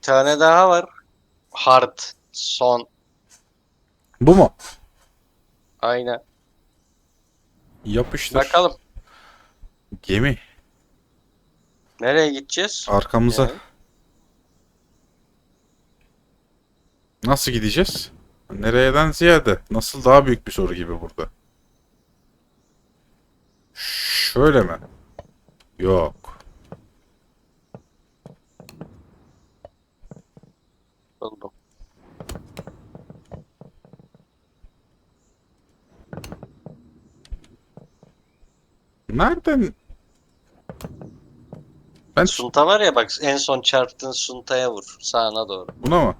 Bir tane daha var. Hard. Son. Bu mu? Aynen. Yapıştır. Bakalım. Gemi. Nereye gideceğiz? Arkamıza. Yani. Nasıl gideceğiz? Nereyeden ziyade. Nasıl daha büyük bir soru gibi burada. Şöyle mi? Yok. Buldum. Nereden? Ben Sunta var ya bak en son çarptığın suntaya vur. Sağına doğru. buna mı?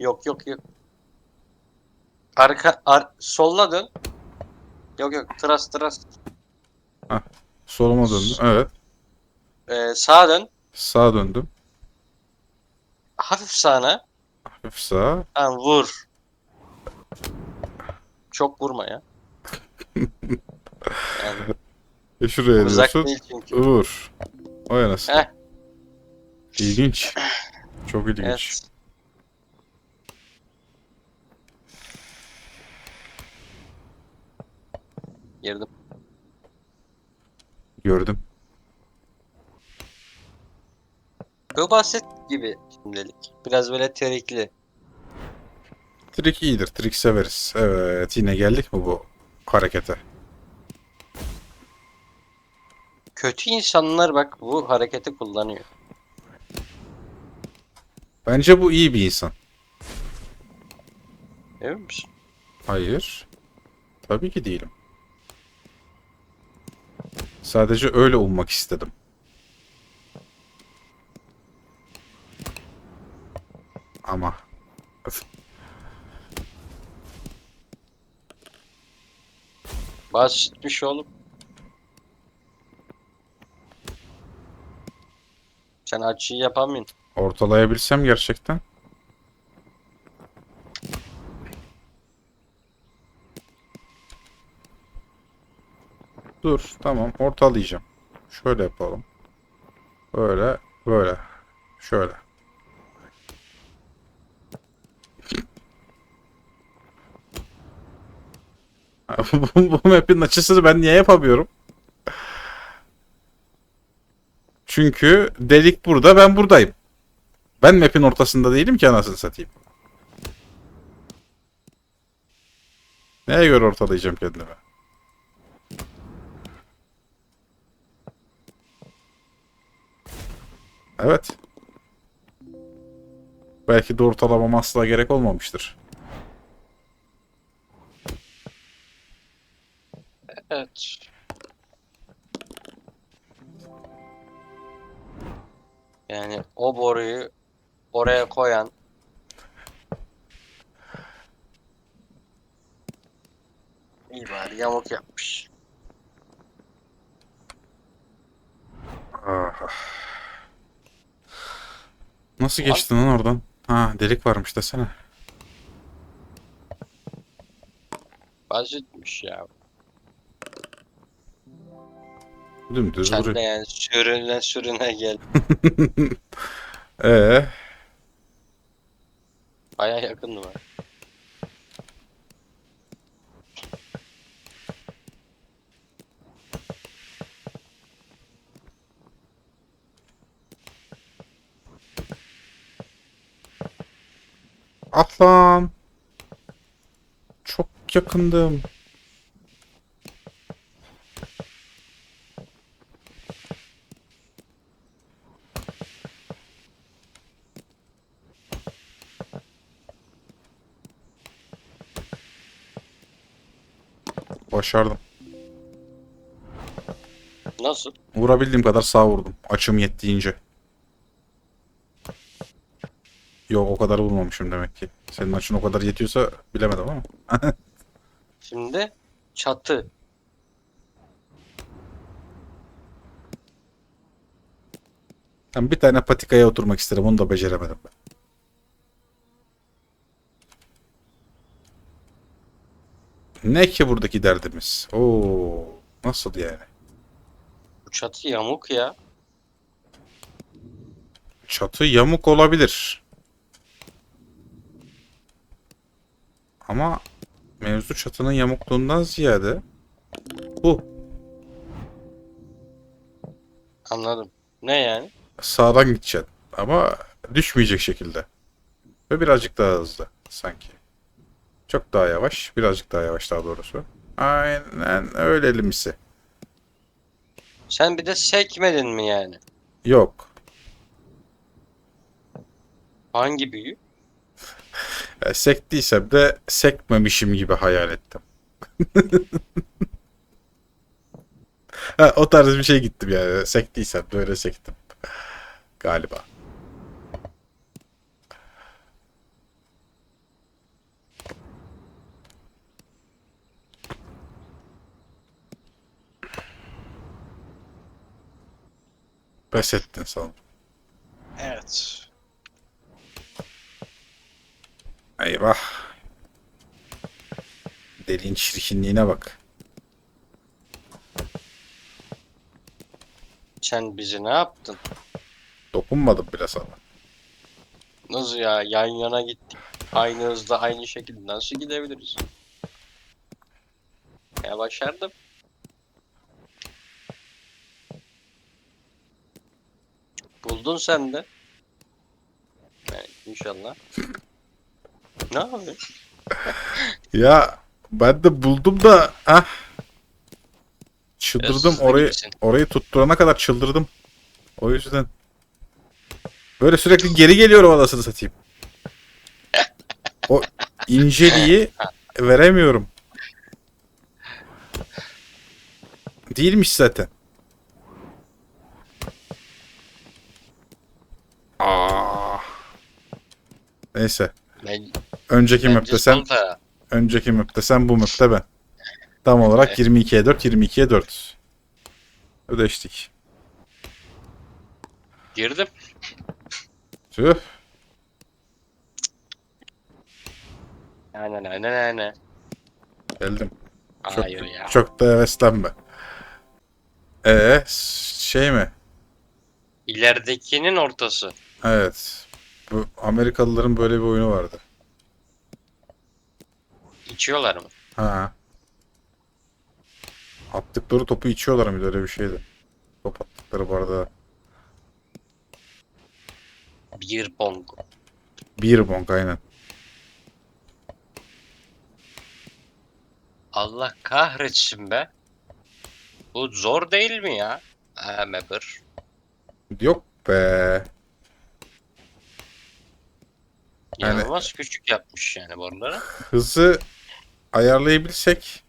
Yok yok yok. Arka ar soluna dön. Yok yok tras tras. Soluma döndüm. Evet. Ee, sağa dön. Sağa döndüm. Hafif sağına. Sağa. Tamam vur. Çok vurma ya. Yani E şuraya uzak diyorsun. değil çünkü. Vur. Vay anasını. Heh. İlginç. Çok ilginç. Evet. Girdim. Gördüm. Bu basit gibi şimdilik. Biraz böyle terikli. Trik iyidir. Trik severiz. Evet. Yine geldik mi bu harekete? Kötü insanlar bak bu hareketi kullanıyor. Bence bu iyi bir insan. Emin misin? Hayır. Tabii ki değilim. Sadece öyle olmak istedim. Ama Öf. Basitmiş oğlum. Sen açıyı yapamıyorsun. ortalayabilsem gerçekten. Dur, tamam, ortalayacağım. Şöyle yapalım. Böyle, böyle. Şöyle. bu, map'in açısını ben niye yapamıyorum? Çünkü delik burada, ben buradayım. Ben map'in ortasında değilim ki anasını satayım. Neye göre ortalayacağım kendimi? Evet. Belki de ortalamam asla gerek olmamıştır. Evet. Yani o boruyu oraya koyan iyi bari yamuk yapmış. Nasıl geçtin lan oradan? Ha delik varmış desene. Basitmiş ya. Dümdüz Sen de yani sürüne sürüne gel. Ee, Baya yakındı mı? ah lan. Çok yakındım. Başardım. Nasıl? Vurabildiğim kadar sağ vurdum. Açım yettiğince. Yok o kadar vurmamışım demek ki. Senin açın o kadar yetiyorsa bilemedim ama. Şimdi çatı. Ben bir tane patikaya oturmak isterim. Onu da beceremedim ben. Ne ki buradaki derdimiz? Oo, nasıl yani? Bu çatı yamuk ya. çatı yamuk olabilir. Ama mevzu çatının yamukluğundan ziyade bu. Anladım. Ne yani? Sağdan gideceksin ama düşmeyecek şekilde. Ve birazcık daha hızlı sanki. Çok daha yavaş, birazcık daha yavaş daha doğrusu. Aynen öyle elimsi. Sen bir de sekmedin mi yani? Yok. Hangi büyü? E, sektiysem de sekmemişim gibi hayal ettim. ha, o tarz bir şey gittim yani. Sektiysem de öyle sektim. Galiba. Pes ettin sanırım. Evet. Eyvah. Deliğin çirkinliğine bak. Sen bizi ne yaptın? Dokunmadım bile sana. Nasıl ya? Yan yana gittik. Aynı hızda aynı şekilde nasıl gidebiliriz? Ya başardım. Buldun sen de. Evet, inşallah. ne yapıyorsun? Ya ben de buldum da ah. Çıldırdım orayı gibisin. orayı tutturana kadar çıldırdım. O yüzden böyle sürekli geri geliyorum anasını satayım. O inceliği veremiyorum. Değilmiş zaten. Aa. Neyse. Ben, Önceki map'te sen. Önceki map'te sen bu map'te ben. Tam olarak Evet. 22'ye 4, 22'ye 4. Ödeştik. Girdim. Tüh. Aynen aynen aynen. Geldim. Çok, Hayır ya. çok da heveslenme. Ee, şey mi? İleridekinin ortası. Evet. Bu Amerikalıların böyle bir oyunu vardı. İçiyorlar mı? Ha. Attıkları topu içiyorlar mıydı öyle bir şeydi. Top attıkları bardağı. Bir pong. Bir bonk aynen. Allah kahretsin be. Bu zor değil mi ya? Ha. Yok be. Yani- İnanılmaz küçük yapmış yani buraları. hızı ayarlayabilsek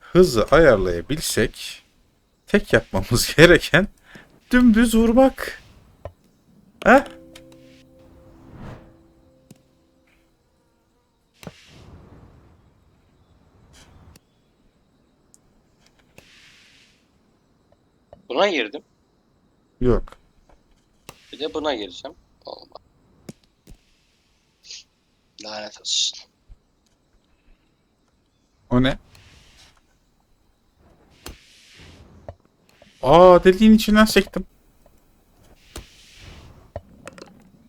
hızı ayarlayabilsek tek yapmamız gereken dümdüz vurmak. Heh? Buna girdim. Yok. Bir de buna girsem. Olmaz. Lanet olsun. O ne? Aa deliğin içinden sektim.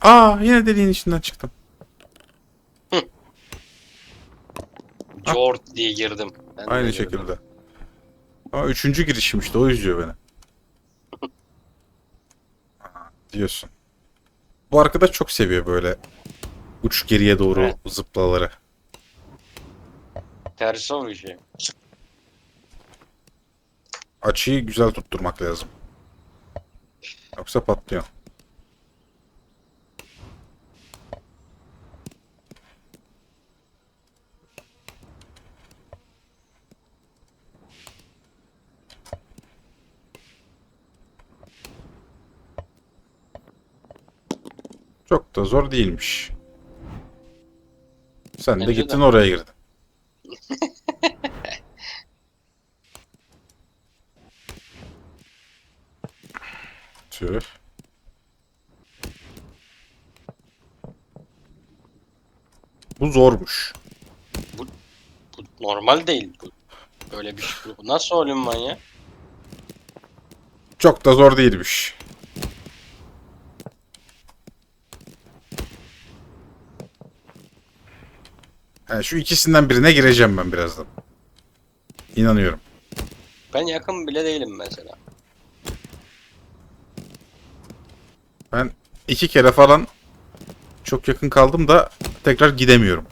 Aa yine deliğin içinden çıktım. Ah. Jort diye girdim. Ben de Aynı girdim. şekilde. Ama üçüncü girişim işte o üzüyor beni. Diyorsun. Bu arkadaş çok seviyor böyle uç geriye doğru Evet. zıplaları. Tersi o bir şey. Açıyı güzel tutturmak lazım. Yoksa patlıyor. Çok da zor değilmiş. Sen de Bence de. gittin oraya girdin. Tüh. Bu zormuş. Bu normal değil. Bu. Böyle bir şey. Bu nasıl oyun ya? Çok da zor değilmiş. Yani şu ikisinden birine gireceğim ben birazdan. İnanıyorum. Ben yakın bile değilim mesela. Ben iki kere falan çok yakın kaldım da tekrar gidemiyorum.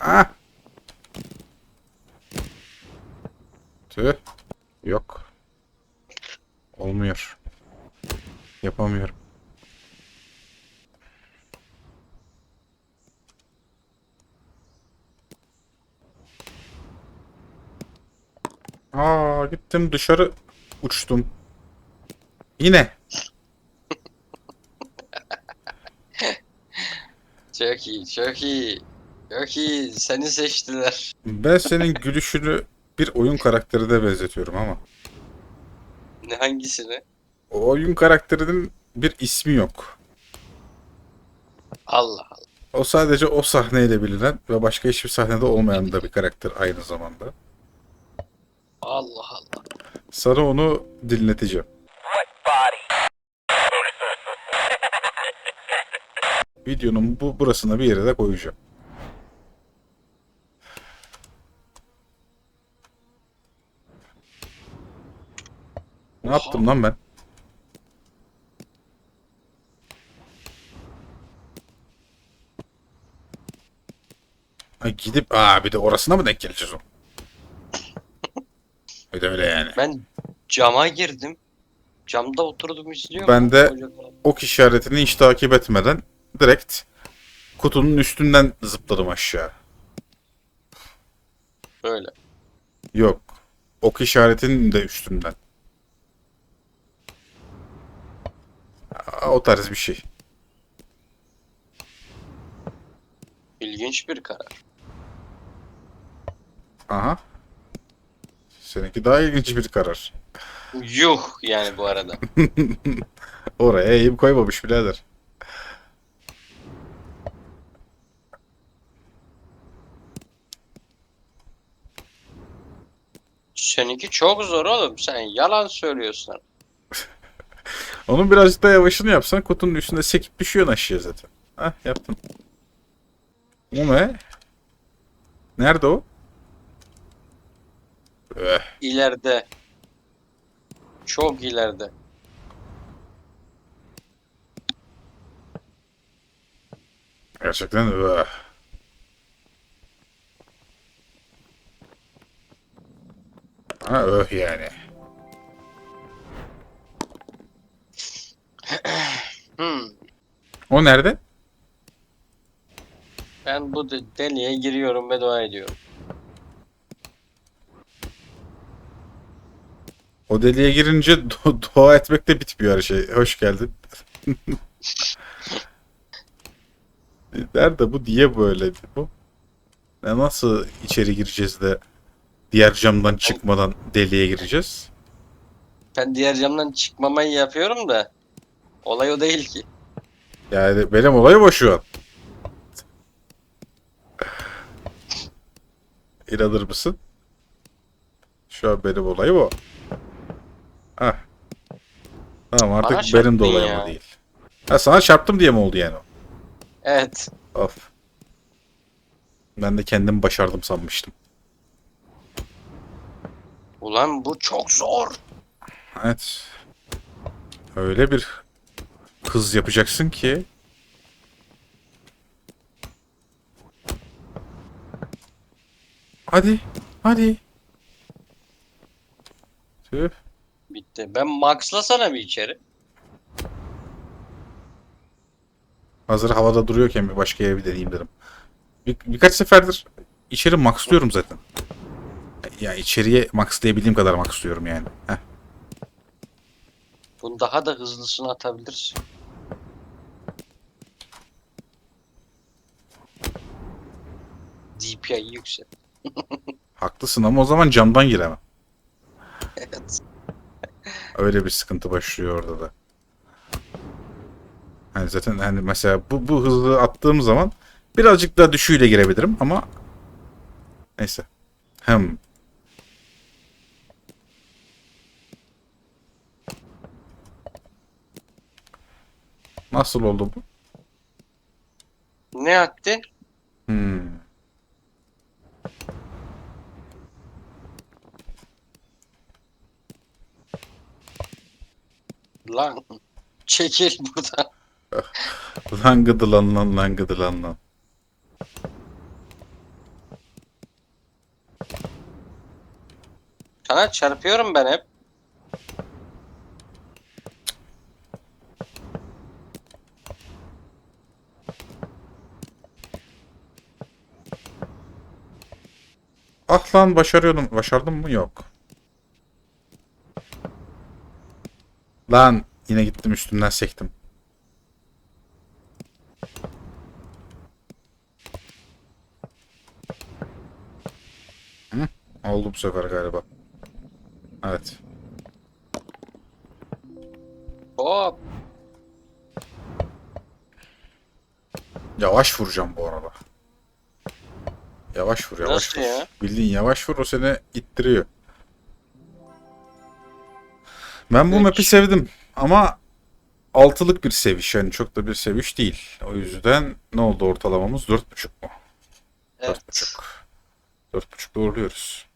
Ah. Tüh. Yok. Olmuyor. Yapamıyorum. Aa gittim dışarı uçtum. Yine. Çok iyi, çok iyi. Çok iyi. Seni seçtiler. Ben senin gülüşünü bir oyun karakterine benzetiyorum ama. Ne hangisini? O oyun karakterinin bir ismi yok. Allah Allah. O sadece o sahneyle bilinen ve başka hiçbir sahnede olmayan da bir karakter aynı zamanda. Allah Allah. Sana onu dinleteceğim. Videonun bu burasına bir yere de koyacağım. Ne yaptım lan ben? Ha, gidip aa bir de orasına mı denk geleceğiz o? Bir de öyle yani. Ben cama girdim. Camda oturdum izliyorum. Ben de- ok işaretini hiç takip etmeden direkt kutunun üstünden zıpladım aşağı. Böyle. Yok. Ok işaretinin de üstünden. Aa, O tarz bir şey. İlginç bir karar. Aha. Seninki daha ilginç bir karar. Yuh yani bu arada. Oraya eğim koymamış birader. Seninki çok zor oğlum. Sen yalan söylüyorsun. Onun birazcık daha yavaşını yapsan kutunun üstünde sekip düşüyorsun aşağıya zaten. Hah yaptım. O ne? Nerede o? Eh, İleride. Çok ileride. gerçekten eh. Ha öh yani. Hmm. O nerede? Ben bu de- deliğe giriyorum ve dua ediyorum. O deliğe girince du- dua etmek de bitmiyor her şey. Hoş geldin. Nerede bu diye böyle bu? Ne nasıl içeri gireceğiz de diğer camdan çıkmadan deliğe gireceğiz? Ben diğer camdan çıkmamayı yapıyorum da olay o değil ki. Yani benim olayım o şu an. İnanır mısın? Şu an benim olayım o. Hah. Tamam artık Bana benim de çarptın olayım ya. değil. Ha sana çarptım diye mi oldu yani o? Evet. Of. Ben de kendim başardım sanmıştım. Ulan bu çok zor. Evet. Öyle bir hız yapacaksın ki Hadi, hadi. Tüh. Bitti. Ben maxlasana bir içeri. Hazır havada duruyorken bir başka yere bir deneyeyim dedim. Bir, birkaç seferdir içeri maxlıyorum zaten. Ya içeriye maxlayabildiğim kadar maxlıyorum yani. Heh. Bunu daha da hızlısını atabilirsin. DPI yüksek. Haklısın ama o zaman camdan giremem. Evet. Öyle bir sıkıntı başlıyor orada da. Hani zaten hani mesela bu, bu hızlı attığım zaman birazcık daha düşüğüyle girebilirim ama neyse. Hem Nasıl oldu bu? Ne attı? Hmm. Lan çekil buradan. Lan gıdılan lan lan gıdılan lan. Sana çarpıyorum ben hep. Ah lan başarıyordum. Başardım mı? Yok. Lan yine gittim üstünden sektim. Hı? Oldu bu sefer galiba. Evet. Hop. Yavaş vuracağım bu arada. Yavaş vur, yavaş Nasıl vur. ya? Bildiğin yavaş vur o seni ittiriyor. Ben bu Peki. map'i sevdim ama altılık bir seviş yani çok da bir seviş değil. O yüzden ne oldu ortalamamız? 4.5 mu? Evet. 4.5. 4.5 doğruluyoruz.